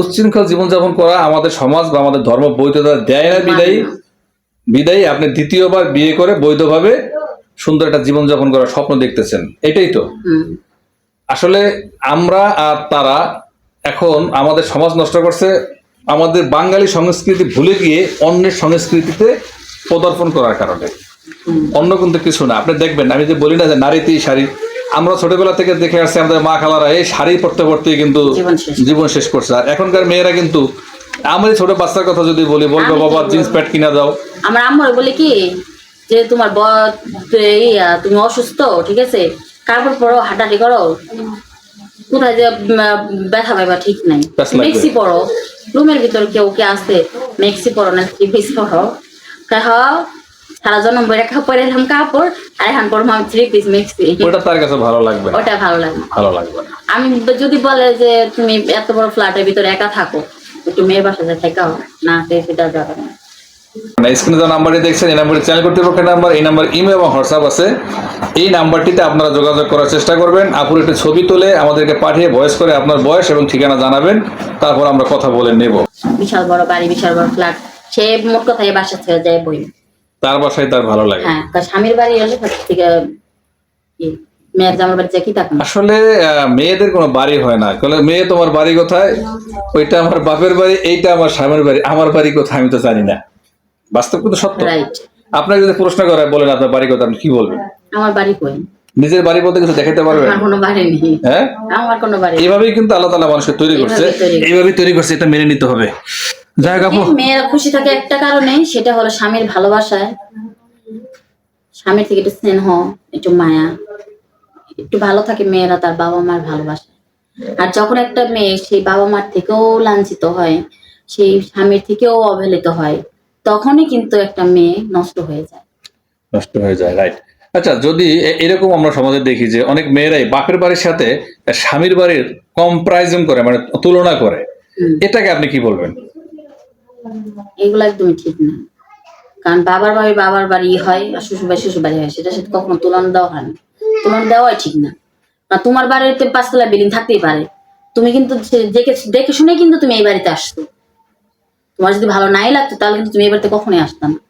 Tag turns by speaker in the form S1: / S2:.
S1: উচ্ছৃঙ্খল জীবনযাপন করা আমাদের সমাজ বা আমাদের ধর্ম বৈধতা দেয় না বিদায়ী। বিদায়ী আপনি দ্বিতীয়বার বিয়ে করে বৈধভাবে সুন্দর একটা জীবনযাপন করার স্বপ্ন দেখতেছেন। এটাই তো। আসলে আমরা আর তারা এখন আমাদের সমাজ নষ্ট করছে আমাদের বাঙালি সংস্কৃতি ভুলে গিয়ে অন্যের সংস্কৃতিতে পদার্পণ করার কারণে। অন্য কিন্তু কিছু না। আপনি দেখবেন আমি যে বলি না যে নারীতেই শাড়ি আমরা ছোটবেলা থেকে দেখে আসছি আমাদের মা খালারা এই শাড়ি পরতে পরতেই কিন্তু
S2: জীবন শেষ।
S1: করছে। আর এখনকার মেয়েরা কিন্তু আমাদের ছোট বাচ্চার কথা যদি বলি বলবে বাবা জিন্স প্যান্ট কিনা দাও।
S2: আমার আম্মু বলে কি যে তোমার তুমি অসুস্থ ঠিক আছে? কাপড় পরো হাঁটাহাঁটি করো। কোথায় যে ব্যথা পাইবা ঠিক নাই। মেক্সি পরো। রুমের ভিতর কেউ কে আসতে মেক্সি পরো না থ্রি পিস পরো? হ সারা জন্ম কাপড় এলাম কাপড় আর এখন পরো আমি থ্রি পিস মেক্সি।
S1: ওটা তার কাছে ভালো লাগবে
S2: ওটা ভালো লাগে
S1: ভালো লাগবে
S2: আমি যদি বলে যে তুমি এত বড় ফ্ল্যাটের ভিতরে একা থাকো একটু মেয়ের বাসাতে থেকাও না সেটা যাবে না।
S1: না স্ক্রিনে যে নাম্বারটি দেখছেন এই নাম্বারটি চ্যানেল কর্তৃপক্ষের নাম্বার এই নাম্বার ইমেল এবং হোয়াটসঅ্যাপ আছে। এই নাম্বারটিতে আপনারা যোগাযোগ করার চেষ্টা করবেন। আপুর একটি ছবি তুলে আমাদেরকে পাঠিয়ে ভয়েস করে আপনার বয়স এবং ঠিকানা জানাবেন। তারপর আমরা কথা বলে নেব।
S2: বিশাল বড় বাড়ি বিশাল বড় ফ্ল্যাট সে মোট কথা এই বাসা ছেড়ে যায় বই।
S1: তার বাসায় তার ভালো লাগে।
S2: হ্যাঁ তার স্বামীর বাড়ি হলে থেকে মেয়ের জামার বাড়ি যায় কি
S1: আসলে মেয়েদের কোনো বাড়ি হয় না। বলে মেয়ে তোমার বাড়ি কোথায়? ওইটা আমার বাপের বাড়ি এইটা আমার স্বামীর বাড়ি। আমার বাড়ি কোথায় আমি তো জানি না। বাস্তব কিন্তু সত্য। আপনাকে যদি প্রশ্ন করে বলেন আপনার বাড়ি কোথায় আপনি কি বলবেন?
S2: আমার বাড়ি কই?
S1: নিজের বাড়ি বলতে কিছু দেখাতে পারবেন?
S2: আমার কোনো বাড়ি নেই।
S1: হ্যাঁ?
S2: আমার কোনো বাড়ি
S1: এইভাবেই কিন্তু আল্লাহ তালা মানুষকে তৈরি করছে।
S2: এইভাবেই তৈরি করছে।
S1: এইভাবেই তৈরি করছে এটা মেনে নিতে হবে।
S2: মেয়েরা খুশি থাকে একটা কারণে সেটা হলো স্বামীর ভালোবাসায়। স্বামীর থেকে একটু স্নেহ একটু মায়া একটু ভালো থাকে মেয়েরা তার বাবা মার ভালোবাসা আর যখন একটা মেয়ে সেই বাবা মার থেকেও লাঞ্ছিত হয় সেই স্বামীর থেকেও অবহেলিত হয় তখনই কিন্তু একটা মেয়ে নষ্ট হয়ে যায়।
S1: নষ্ট হয়ে যায় রাইট আচ্ছা যদি এরকম আমরা সমাজে দেখি যে অনেক মেয়েরাই বাপের বাড়ির সাথে স্বামীর বাড়ির কম্পারিজন করে মানে তুলনা করে এটাকে আপনি কি বলবেন?
S2: এগুলো একদমই ঠিক না। কারণ বাবার বাড়ি বাবার বাড়ি হয়, আর শ্বশুর বাড়ি শ্বশুর বাড়ি হয়, সেটা সাথে কখনো তুলনা দেওয়া হয় না। তুলনা দেওয়াই ঠিক না। আর তোমার বাড়িতে পাঁচতলা বিল্ডিং থাকতেই পারে। তুমি কিন্তু দেখে শুনে কিন্তু তুমি এই বাড়িতে আসতো। তোমার যদি ভালো নাই লাগতো, তাহলে কিন্তু তুমি এই বাড়িতে কখনোই আসতাম না।